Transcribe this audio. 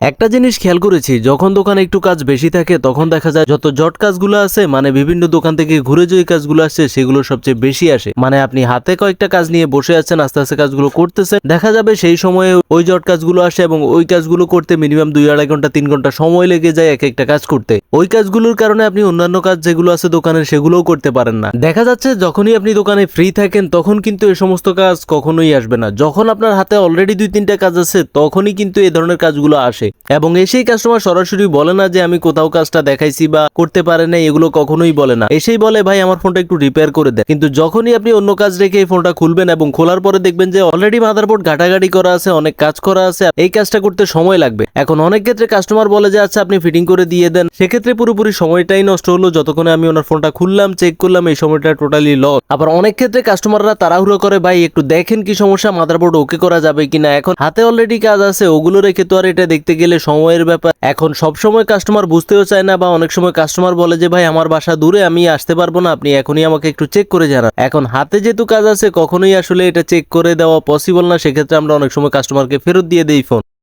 একটা জিনিস খেয়াল করেছি, যখন দোকানে একটু কাজ বেশি থাকে, তখন দেখা যায় যত জট কাজগুলো আছে মানে বিভিন্ন দোকান থেকে ঘুরে যে কাজগুলো আসছে সেগুলো সবচেয়ে বেশি আসে। মানে আপনি হাতে কয়েকটা কাজ নিয়ে বসে আছেন, আস্তে আস্তে কাজগুলো করতেছেন, দেখা যাবে সেই সময়ে ওই জট কাজগুলো আসে এবং ওই কাজগুলো করতে মিনিমাম দুই আড়াই ঘণ্টা, তিন ঘণ্টা সময় লেগে যায় এক একটা কাজ করতে। ওই কাজগুলোর কারণে আপনি অন্যান্য কাজ যেগুলো আছে দোকানের, সেগুলোও করতে পারেন না। দেখা যাচ্ছে যখনই আপনি দোকানে ফ্রি থাকেন, তখন কিন্তু এই সমস্ত কাজ কখনোই আসবে না। যখন আপনার হাতে অলরেডি দুই তিনটা কাজ আছে, তখনই কিন্তু এই ধরনের কাজগুলো আসে। এবং এসেই কাস্টমার সরাসরি বলে না যে আমি কোথাও কাজটা দেখাইছি বা করতে পারে না এগুলো কখনোই বলে না। এসেই বলে, ভাই, আমার ফোনটা একটু রিপেয়ার করে দেয় কিন্তু যখনই আপনি অন্য কাজ রেখে এই ফোনটা খুলবেন এবং খোলার পরে দেখবেন যে অলরেডি মাদারবোর্ড ঘাটাঘাটি করা আছে, অনেক কাজ করা আছে এই কাজটা করতে সময় লাগবে। এখন অনেক ক্ষেত্রে কাস্টমার বলে যে আচ্ছা আপনি ফিটিং করে দিয়ে দেন। সেক্ষেত্রে পুরোপুরি সময়টাই নষ্ট হলো। যতক্ষণে আমি ওনার ফোনটা খুললাম চেক করলাম, এই সময়টা টোটালি লস আবার অনেক ক্ষেত্রে কাস্টমাররা তাড়াহুড়ো করে, ভাই, একটু দেখেন কি সমস্যা মাদারবোর্ড ওকে করা যাবে কিনা? এখন হাতে অলরেডি কাজ আছে, ওগুলো রেখে তো আর এটা দেখতে গেলে সময়ের ব্যাপার। এখন সবসময় কাস্টমার বুঝতেও চায় না বা অনেক সময় কাস্টমার বলে যে, ভাই, আমার বাসা দূরে, আমি আসতে পারব না, আপনি এখনই আমাকে একটু চেক করে জানান। এখন হাতে যেহেতু কাজ আছে, কখনোই আসলে এটা চেক করে দেওয়া পসিবল না, সেক্ষেত্রে আমরা অনেক সময় কাস্টমারকে ফেরত দিয়ে দিই ফোন